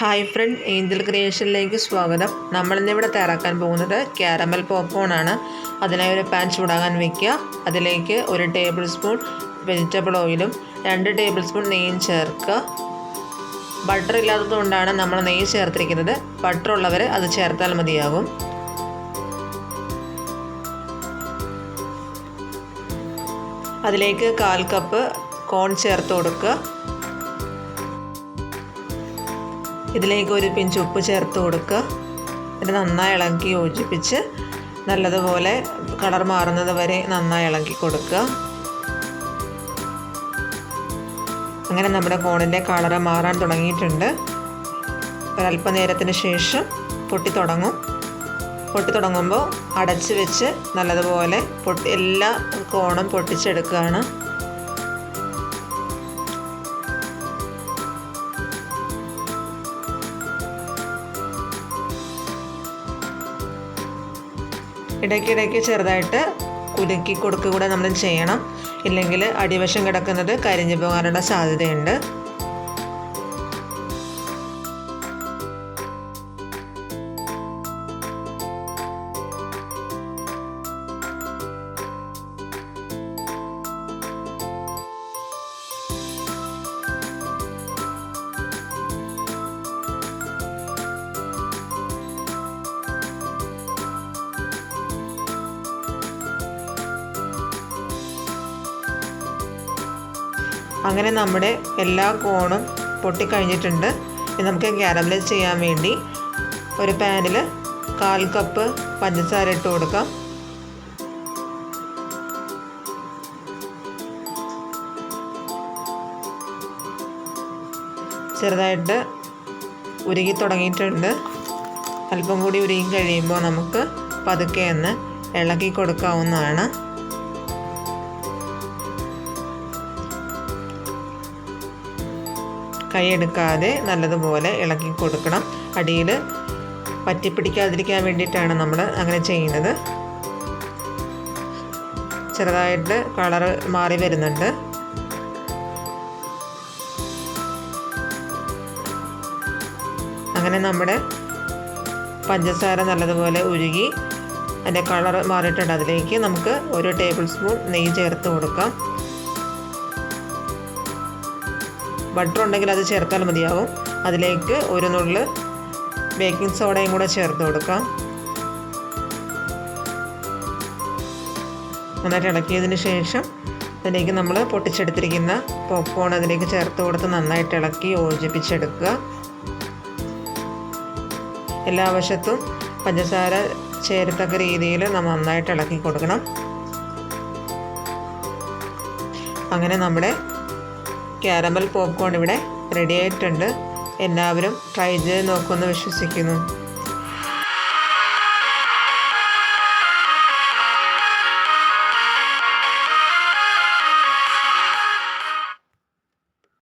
Hi front Angel ക്രിയേഷനിലേക്ക് സ്വാഗതം. നമ്മളിന്നിവിടെ തയ്യാറാക്കാൻ പോകുന്നത് ക്യാരമൽ പോപ്കോൺ ആണ്. അതിനായി ഒരു പാൻ ചൂടാകാൻ വെക്കുക. അതിലേക്ക് ഒരു ടേബിൾ സ്പൂൺ വെജിറ്റബിൾ ഓയിലും രണ്ട് ടേബിൾ സ്പൂൺ നെയ്യും ചേർക്കുക. ബട്ടർ ഇല്ലാത്തത് കൊണ്ടാണ് നമ്മൾ നെയ്യ് ചേർത്തിരിക്കുന്നത്. ബട്ടർ ഉള്ളവർ അത് ചേർത്താൽ മതിയാകും. അതിലേക്ക് കാൽ കപ്പ് കോൺ ചേർത്ത് കൊടുക്കുക. ഇതിലേക്ക് ഒരു പിഞ്ച് ഉപ്പ് ചേർത്ത് കൊടുക്കുക. എന്നിട്ട് നന്നായി ഇളക്കി യോജിപ്പിച്ച് നല്ലതുപോലെ കളർ മാറുന്നത് വരെ നന്നായി ഇളക്കി കൊടുക്കുക. അങ്ങനെ നമ്മുടെ കോണിന്റെ കളർ മാറാൻ തുടങ്ങിയിട്ടുണ്ട്. ഒരല്പനേരത്തിന് ശേഷം പൊട്ടി തുടങ്ങും. പൊട്ടി തുടങ്ങുമ്പോൾ അടച്ച് വെച്ച് നല്ലതുപോലെ പൊട്ടി എല്ലാ കോണും പൊട്ടിച്ചെടുക്കുകയാണ്. ഇടയ്ക്കിടയ്ക്ക് ചെറുതായിട്ട് കുലുക്കി കൊടുക്കുക കൂടെ നമ്മൾ ചെയ്യണം. ഇല്ലെങ്കിൽ അടിവശം കിടക്കുന്നത് കരിഞ്ഞു പോകാനുള്ള സാധ്യതയുണ്ട്. അങ്ങനെ നമ്മുടെ എല്ലാ കോണും പൊട്ടിക്കഴിഞ്ഞിട്ടുണ്ട്. ഇനി നമുക്ക് ക്യാരമലൈസ് ചെയ്യാൻ വേണ്ടി ഒരു പാനിൽ കാൽ കപ്പ് പഞ്ചസാര ഇട്ട് കൊടുക്കാം. ചെറുതായിട്ട് ഉരുകി തുടങ്ങിയിട്ടുണ്ട്. അല്പം കൂടി ഉരുകി കഴിയുമ്പോൾ നമുക്ക് പതുക്കെ ഒന്ന് ഇളക്കി കൊടുക്കാവുന്നതാണ്. കൈയെടുക്കാതെ നല്ലതുപോലെ ഇളക്കി കൊടുക്കണം. അടിയിൽ പറ്റിപ്പിടിക്കാതിരിക്കാൻ വേണ്ടിയിട്ടാണ് നമ്മൾ അങ്ങനെ ചെയ്യുന്നത്. ചെറുതായിട്ട് കളർ മാറി വരുന്നുണ്ട്. അങ്ങനെ നമ്മുടെ പഞ്ചസാര നല്ലതുപോലെ ഉരുകി അതിന്റെ കളർ മാറിയിട്ടുണ്ട്. അതിലേക്ക് നമുക്ക് ഒരു ടേബിൾ സ്പൂൺ നെയ്യ് ചേർത്ത് കൊടുക്കാം. ബട്ടർ ഉണ്ടെങ്കിൽ അത് ചേർത്താൽ മതിയാവും. അതിലേക്ക് ഒരു നുള്ള് ബേക്കിംഗ് സോഡയും കൂടെ ചേർത്ത് കൊടുക്കാം. നന്നായിട്ട് ഇളക്കിയതിന് ശേഷം അതിലേക്ക് നമ്മൾ പൊട്ടിച്ചെടുത്തിരിക്കുന്ന പോപ്കോൺ അതിലേക്ക് ചേർത്ത് കൊടുത്ത് നന്നായിട്ട് ഇളക്കി യോജിപ്പിച്ചെടുക്കുക. എല്ലാ വശത്തും പഞ്ചസാര ചേരത്തക്ക രീതിയിൽ നമ്മൾ നന്നായിട്ട് ഇളക്കി കൊടുക്കണം. അങ്ങനെ നമ്മുടെ ക്യാരമൽ പോപ്കോൺ ഇവിടെ റെഡി ആയിട്ടുണ്ട്. എല്ലാവരും ട്രൈ ചെയ്ത് നോക്കുമെന്ന് വിശ്വസിക്കുന്നു.